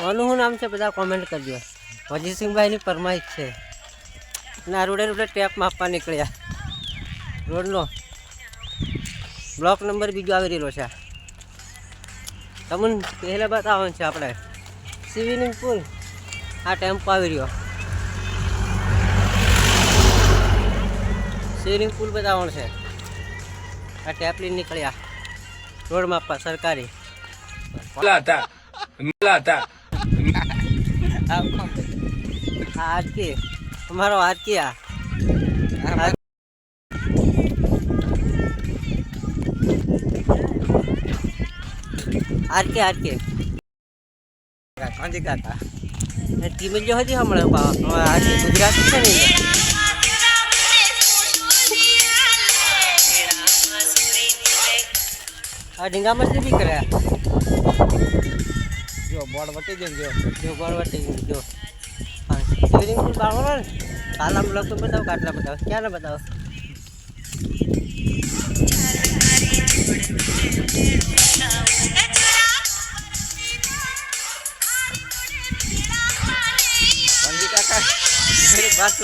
કોનું નામ છે બધા કોમેન્ટ કરજો. વજીસિંહભાઈની ફરમાઈશ છે. અને આ રોડે રોડે ટેપ માપવા નીકળ્યા. રોડનો બ્લોક નંબર બીજો આવી રહ્યો છે. તમને પહેલાં બતાવવાનું છે આપણે. સ્વિમિંગ પુલ આ ટેમ્પો આવી રહ્યો. સ્વિમિંગ પુલ બતાવવાનું છે. આ ટેપ લઈને નીકળ્યા. રોડ માપવા સરકારી. હતા Melata. આરતી તમારો આરતી આ? આરકે આરકે કાંજી કાકા ટીમ જો હતી હમણાં પાવા આજે ગુજરાતી છે ને આ ઢીંગા મસ્તી બી કર્યા ગોળ વટી જેમ જો જો ગોળ વટી જેમ જો સ્વિમિંગ પુલ બાળવાનો ને કાલા બ્લોક તો બતાવો કાટલા બતાવો ક્યાં ના બતાવો કાકા બસ